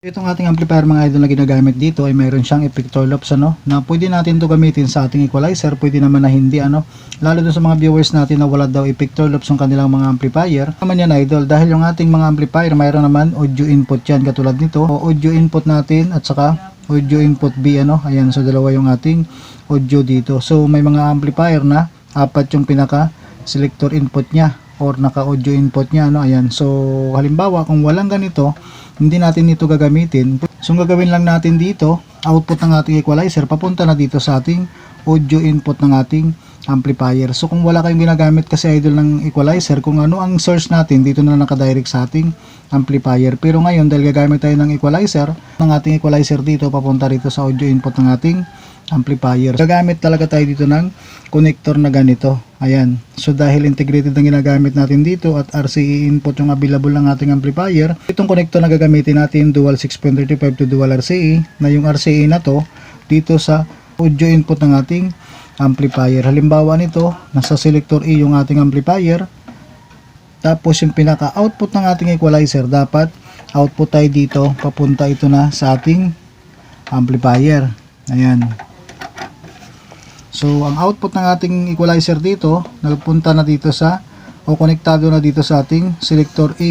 Itong ating amplifier mga idol na ginagamit dito ay mayroon siyang effector loops ano na pwede natin to gamitin sa ating equalizer, pwede naman na hindi ano. Lalo dun sa mga viewers natin na wala daw effector loops ng kanilang mga amplifier. Naman yan idol dahil yung ating mga amplifier mayroon naman audio input yan katulad nito. O audio input natin at saka audio input B ano. Ayan so dalawa yung ating audio dito. So may mga amplifier na apat yung pinaka selector input niya or naka audio input niya ano ayan. So halimbawa kung walang ganito hindi natin ito gagamitin. So gagawin lang natin dito output ng ating equalizer papunta na dito sa ating audio input ng ating amplifier. So kung wala kayong ginagamit kasi idol ng equalizer kung ano ang source natin dito na nakadirect sa ating amplifier. Pero ngayon dahil gagamit tayo ng equalizer ng ating equalizer dito papunta rito sa audio input ng ating amplifier. Gagamit talaga tayo dito ng connector na ganito. Ayan. So dahil integrated ang ginagamit natin dito at RCA input yung available ng ating amplifier, itong connector na gagamitin natin dual 6.35 to dual RCA na yung RCA na to dito sa audio input ng ating amplifier. Halimbawa nito, nasa selector E yung ating amplifier. Tapos yung pinaka-output ng ating equalizer dapat output tayo dito, papunta ito na sa ating amplifier. Ayan. So, ang output ng ating equalizer dito, nagpunta na dito sa, o konektado na dito sa ating selector A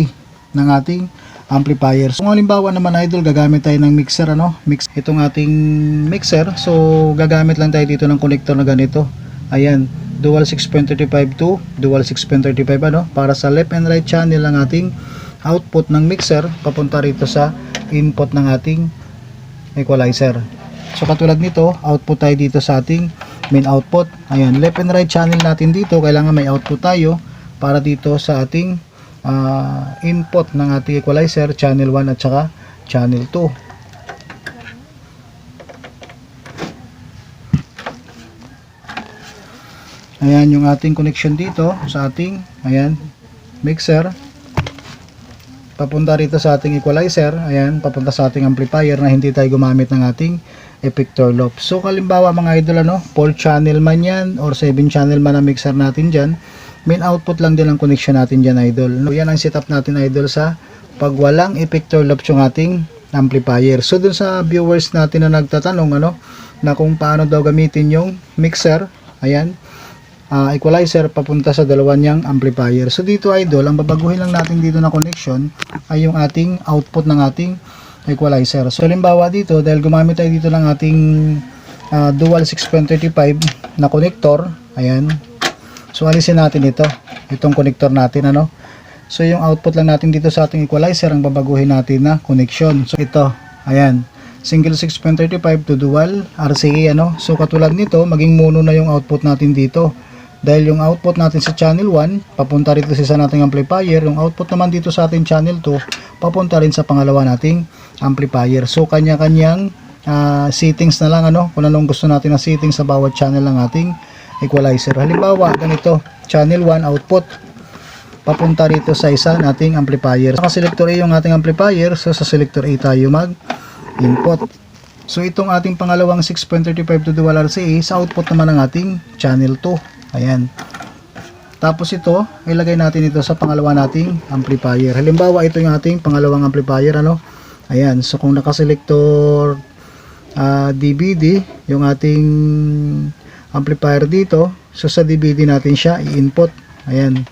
ng ating amplifier. So, kung halimbawa naman idol, gagamit tayo ng mixer, ano? Mix itong ating mixer. So, gagamit lang tayo dito ng connector na ganito. Ayan, dual 6.35 to dual 6.35 ano? Para sa left and right channel ng ating output ng mixer, papunta rito sa input ng ating equalizer. So katulad nito, output tayo dito sa ating main output. Ayan, left and right channel natin dito, kailangan may output tayo para dito sa ating ah, input ng ating equalizer, channel 1 at saka channel 2. Ayan yung ating connection dito sa ating, ayan, mixer papunta rito sa ating equalizer, ayan, papunta sa ating amplifier na hindi tayo gumamit ng ating effector loop. So, kalimbawa mga idol, ano, 4 channel man yan or 7 channel man ang mixer natin dyan, main output lang din ang connection natin dyan, idol. No, yan ang setup natin, idol, sa pag walang effector loop yung ating amplifier. So, dun sa viewers natin na nagtatanong, ano, na kung paano daw gamitin yung mixer, ayan, ah, equalizer papunta sa dalawa niyang amplifier. So dito idol, ang babaguhin lang natin dito na connection ay yung ating output ng ating equalizer. So halimbawa dito, dahil gumamit tayo dito ng ating ah, dual 6.35 na connector, ayan. So alisin natin ito, itong connector natin ano. So yung output lang natin dito sa ating equalizer ang babaguhin natin na connection. So ito, ayan single 6.35 to dual RCA ano. So katulad nito, maging mono na yung output natin dito. Dahil yung output natin sa channel 1, papunta rito sa nating amplifier. Yung output naman dito sa ating channel 2, papunta rin sa pangalawa nating amplifier. So kanya-kanyang ah, settings na lang ano, kung anong gusto natin na settings sa bawat channel ng ating equalizer. Halimbawa, ganito, channel 1 output papunta rito sa isa nating amplifier. Sa selector A yung ating amplifier, so sa selector A tayo mag input. So itong ating pangalawang 6.35 to dual RCA sa output naman ng ating channel 2. Ayan. Tapos ito, ilagay natin ito sa pangalawa nating amplifier. Halimbawa ito yung ating pangalawang amplifier ano. Ayan, so kung naka-selector ah, DVD, yung ating amplifier dito, so sa DVD natin siya i-input. Ayan.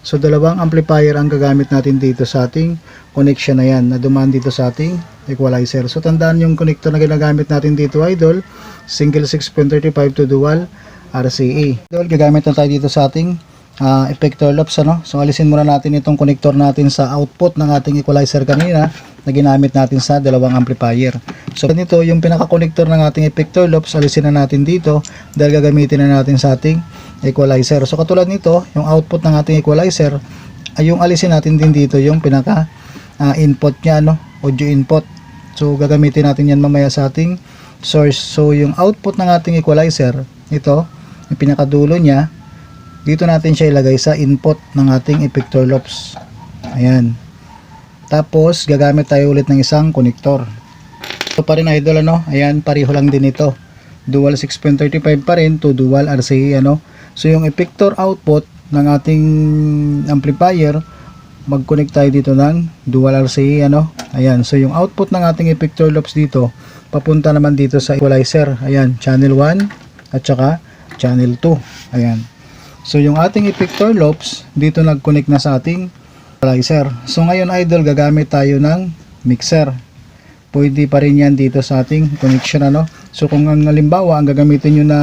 So dalawang amplifier ang gagamit natin dito sa ating connection na yan na dumaan dito sa ating equalizer. So tandaan yung connector na ginagamit natin dito idol, single 6.35 to dual RCA. Idol, gagamit na tayo dito sa ating ah, effector loops ano. So alisin muna natin itong connector natin sa output ng ating equalizer kanina na ginamit natin sa dalawang amplifier. So ganito yung pinaka-connector ng ating effector loops, alisin na natin dito dahil gagamitin na natin sa ating equalizer. So katulad nito, yung output ng ating equalizer ay yung alisin natin din dito yung pinaka ah, input niya no, audio input. So gagamitin natin yan mamaya sa ating source. So yung output ng ating equalizer, ito, yung pinakadulo niya, dito natin siya ilagay sa input ng ating effector loops. Ayan. Tapos gagamit tayo ulit ng isang connector. Ito pa rin idol ano, ayan, pareho lang din ito. Dual 6.35 pa rin to dual RCA ano. So yung effector output ng ating amplifier mag-connect tayo dito ng dual RCA ano. Ayan, so yung output ng ating effector loops dito papunta naman dito sa equalizer. Ayan, channel 1 at saka channel 2. Ayan. So yung ating effector loops dito nag-connect na sa ating equalizer. So ngayon idol gagamit tayo ng mixer. Pwede pa rin yan dito sa ating connection ano. So kung ang halimbawa ang gagamitin nyo na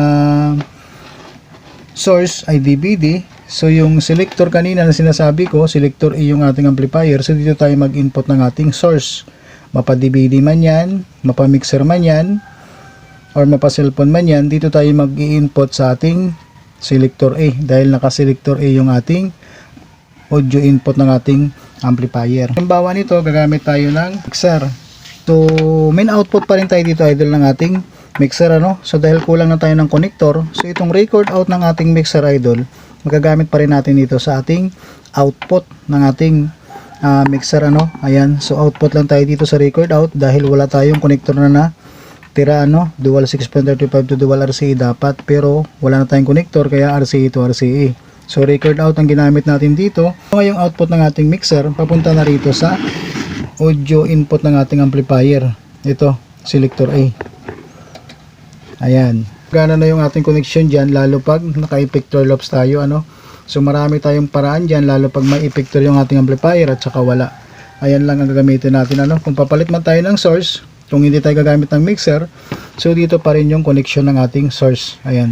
source ay DVD, so yung selector kanina na sinasabi ko, selector A yung ating amplifier, so dito tayo mag-input ng ating source. Mapa DVD man yan, mapa mixer man yan, or mapa cellphone man yan, dito tayo mag-i-input sa ating selector A dahil naka-selector A yung ating audio input ng ating amplifier. Halimbawa nito, gagamit tayo ng mixer. So, main output pa rin tayo dito idol ng ating mixer ano. So, dahil kulang na tayo ng connector, so itong record out ng ating mixer idol, magagamit pa rin natin dito sa ating output ng ating ah, mixer ano. Ayan, so output lang tayo dito sa record out dahil wala tayong connector na na tira ano, dual 6.35 to dual RCA dapat pero wala na tayong connector kaya RCA to RCA. So record out ang ginamit natin dito. Ngayong output ng ating mixer papunta na rito sa audio input ng ating amplifier. Ito, selector A. Ayan. Gana na yung ating connection dyan lalo pag naka-effector loops tayo ano. So marami tayong paraan dyan lalo pag may effector yung ating amplifier at saka wala. Ayan lang ang gagamitin natin ano. Kung papalit man tayo ng source, kung hindi tayo gagamit ng mixer, so dito pa rin yung connection ng ating source. Ayan.